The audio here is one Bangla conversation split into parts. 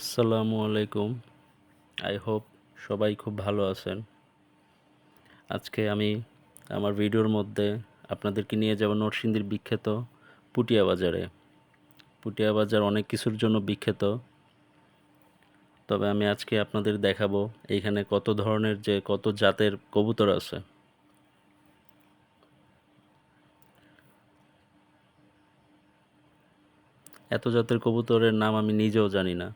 আসসালামু আলাইকুম। আই হোপ সবাই খুব ভালো আছেন। আজকে আমি আমার ভিডিওর মধ্যে আপনাদেরকে নিয়ে যাব নরসিংদীর বিখ্যাত পুটিয়া বাজারে। পুটিয়া বাজার অনেক কিছুর জন্য বিখ্যাত। তবে আমি আজকে আপনাদের দেখাবো এইখানে কত ধরনের যে কত জাতের কবুতর আছে। এত জাতের কবুতরের নাম আমি নিজেও জানি না।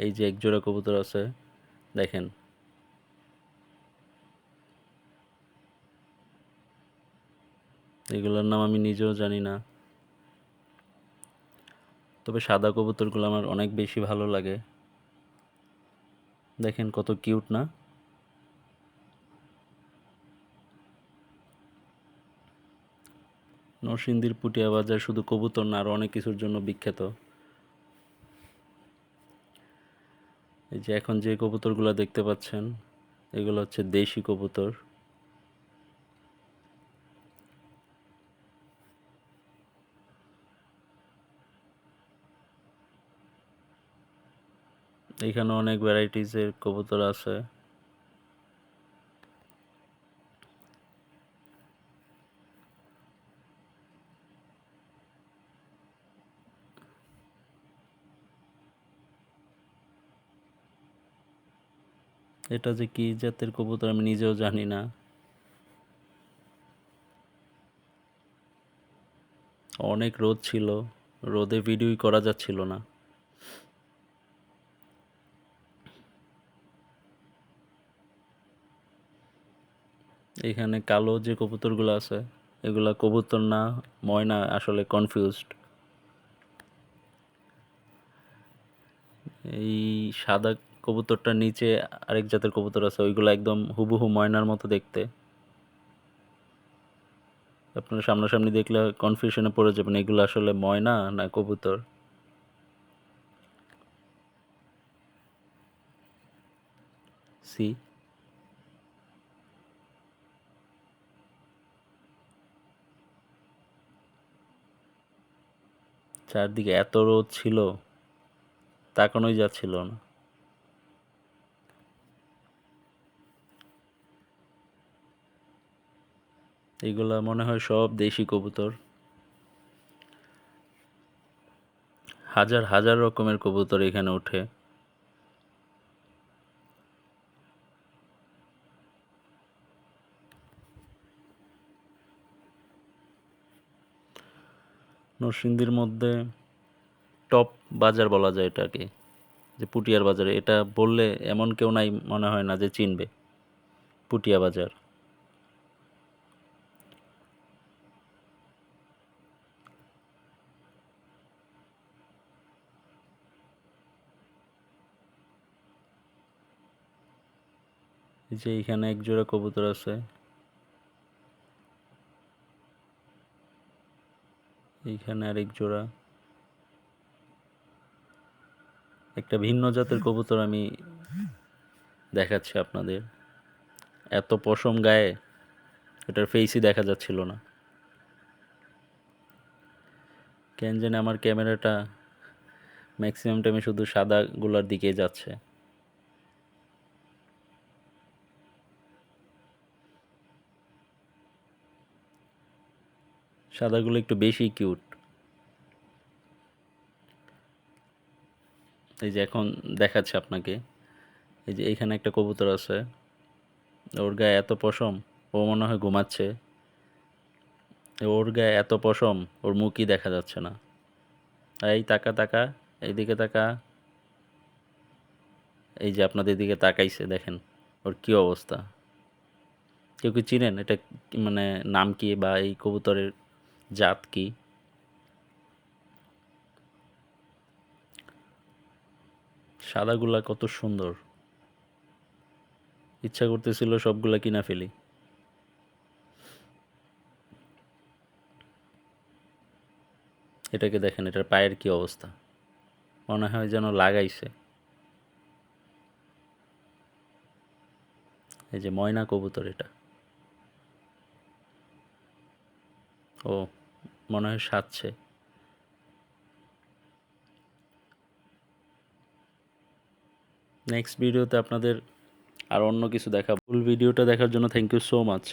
এই যে একজোড়া কবুতর আছে, দেখেন। এগুলোর নাম আমি নিজেও জানি না। তবে সাদা কবুতরগুলো আমার অনেক বেশি ভালো লাগে। দেখেন কত কিউট না? নরসিংদীর পুটিয়া বাজার শুধু কবুতর না আরও অনেক কিছুর জন্য বিখ্যাত। এই যে এখন যে কবুতরগুলো দেখতে পাচ্ছেন, এগুলো হচ্ছে দেশি কবুতর। এখানে অনেক ভ্যারাইটিসের কবুতর আছে। এটা যে কি জাতের কবুতর আমি নিজেও জানি না। অনেক রোদ ছিল, রোদে ভিডিওই করা যাচ্ছিল না। এখানে কালো যে কবুতরগুলো আছে, এগুলা কবুতর না, ময়না আসলে কনফিউজড এই সাদা কবুতরটার নিচে আরেক জাতের কবুতর আছে, ওইগুলো একদম হুবহু ময়নার মতো দেখতে। আপনারা সামনাসামনি দেখলে কনফিউশনে পড়ে যাবেন, এগুলো আসলে ময়না না কবুতর। সি। চারদিকে এত রোদ ছিল, তাকানোই যাচ্ছিল না। এগুলা মনে হয় সব দেশি কবুতর। হাজার হাজার রকমের কবুতর এখানে ওঠে। নরসিংদীর মধ্যে টপ বাজার বলা যায় এটাকে, যে পুটিয়ার বাজারে। এটা বললে এমন কেউ নাই মনে হয় না যে চিনবে, পুটিয়া বাজার। যে এখানে এক জোড়া কবুতর আছে। এইখানে আরেক জোড়া। একটা ভিন্ন জাতের কবুতর আমি দেখাচ্ছি আপনাদের। এত পশম গায়ে এটার ফেসই দেখা যাচ্ছিল না। কেন জানি আমার ক্যামেরাটা ম্যাক্সিমাম টাইমে শুধু সাদাগুলোর দিকে যাচ্ছে। সাদাগুলো একটু বেশি কিউট। এই যে এখন দেখাচ্ছে আপনাকে। এই যে এইখানে একটা কবুতর আছে। ওর গায়ে এত পশম, ও মনে হয় ঘুমাচ্ছে। ওর গায়ে এত পশম, ওর মুখই দেখা যাচ্ছে না। এই তাকা তাকা, এইদিকে তাকা। এই যে আপনাদের দিকে তাকাইছে, দেখেন, ওর কি অবস্থা। কেউ কি চিনেন? এটা মানে নাম কি বা এই কবুতরের জাত কি? সাদাগুলা কত সুন্দর। ইচ্ছা করতেছিল সবগুলা কিনা ফেলি। এটাকে দেখেন, এটার পায়ের কি অবস্থা? মনে হয় যেন লাগাইছে। এই যে ময়না কবুতর এটা। ও মনে হয় সাজছে। নেক্সট ভিডিওতে আপনাদের আর অন্য কিছু দেখা ফুল ভিডিওটা দেখার জন্য থ্যাংক ইউ সো মাচ